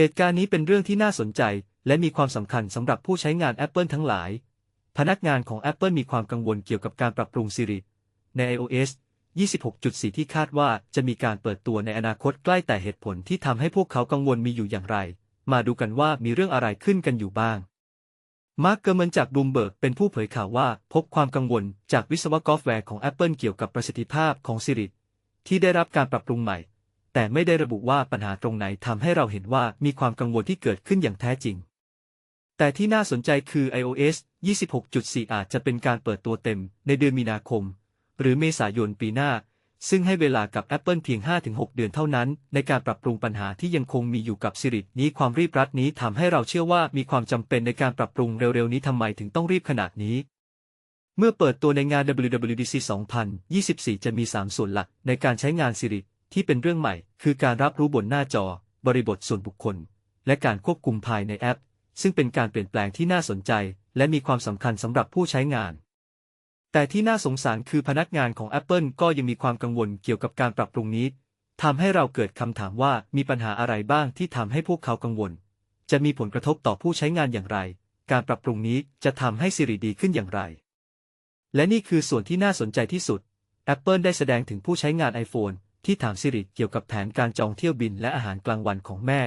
เหตุการณ์นี้เป็นเรื่องที่น่าสนใจ และมีความสำคัญสำหรับผู้ใช้งาน Apple ทั้งหลาย พนักงานของ Apple มีความกังวลเกี่ยวกับการปรับปรุง Siri ใน iOS 26.4 ที่คาดว่าจะมีการเปิดตัวในอนาคตใกล้แต่เหตุผลที่ทำให้พวกเขากังวลมีอยู่อย่างไร มาดูกันว่ามีเรื่องอะไรขึ้นกันอยู่บ้าง มาร์กเกอร์เมนจากบูมเบิร์กเป็นผู้เผยข่าวว่าพบความกังวลจากวิศวกรแวร์ของ Apple เกี่ยวกับประสิทธิภาพของ Siri ที่ได้รับการปรับปรุงใหม่ แต่ไม่ได้ระบุว่าปัญหาตรงไหนทำให้เราเห็นว่ามีความกังวลที่เกิดขึ้นอย่างแท้จริง แต่ที่น่าสนใจคือ iOS 26.4 อาจจะเป็นการเปิดตัวเต็มในเดือนมีนาคม หรือเมษายนปีหน้า ซึ่งให้เวลากับ Apple เพียง 5-6 เดือนเท่านั้น ในการปรับปรุงปัญหาที่ยังคงมีอยู่กับ Siri นี้ความรีบรัดนี้ทำให้เราเชื่อว่ามีความจำเป็นในการปรับปรุงเร็วๆนี้ทำไมถึงต้องรีบขนาดนี้เมื่อเปิดตัวในงาน WWDC 2024 จะมี 3 ส่วนหลักในการใช้งาน Siri ที่เป็นเรื่องใหม่ คือการรับรู้บนหน้าจอ บริบทส่วนบุคคล และการควบคุมภายในแอป ซึ่งเป็นการเปลี่ยนแปลงที่น่าสนใจ และมีความสำคัญสำหรับผู้ใช้งาน แต่ที่น่าสงสารคือพนักงานของ Apple ก็ยังมีความกังวลเกี่ยวกับการปรับปรุงนี้ทำให้เราเกิดคำถามว่ามีปัญหาอะไรบ้างที่ทำให้พวกเขากังวล จะมีผลกระทบต่อผู้ใช้งานอย่างไร การปรับปรุงนี้จะทำให้ Siri ดีขึ้นอย่างไร และนี่คือส่วนที่น่าสนใจที่สุด Apple ได้แสดงถึงผู้ใช้งาน iPhone ที่ถาม Siri เกี่ยวกับแผนการจองเที่ยวบินและอาหารกลางวันของแม่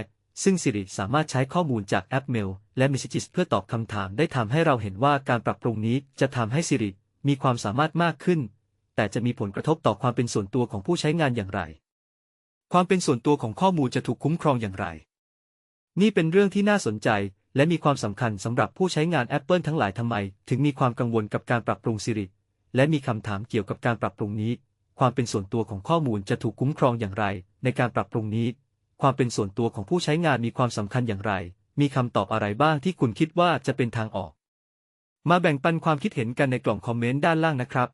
ซึ่ง Siri สามารถใช้ข้อมูลจากแอป Mail และ Messages เพื่อตอบคำถามได้ทำให้เราเห็นว่าการปรับปรุงนี้จะทำให้ Siri มีความสามารถมากขึ้น แต่จะมีผลกระทบต่อความเป็นส่วนตัวของผู้ใช้งานอย่างไร ความเป็นส่วนตัวของข้อมูลจะถูกคุ้มครองอย่างไร นี่เป็นเรื่องที่น่าสนใจ และมีความสำคัญสำหรับผู้ใช้งาน Apple ทั้งหลายทำไม ถึงมีความกังวลกับการปรับปรุง Siri และมีคำถามเกี่ยวกับการปรับปรุงนี้ ความเป็นส่วนตัวของข้อมูลจะถูกคุ้มครองอย่างไร ในการปรับปรุงนี้ ความเป็นส่วนตัวของผู้ใช้งานมีความสำคัญอย่างไร มีคำตอบอะไรบ้างที่คุณคิดว่าจะเป็นทางออก มาแบ่งปันความคิดเห็นกันในกล่องคอมเมนต์ด้านล่างนะครับ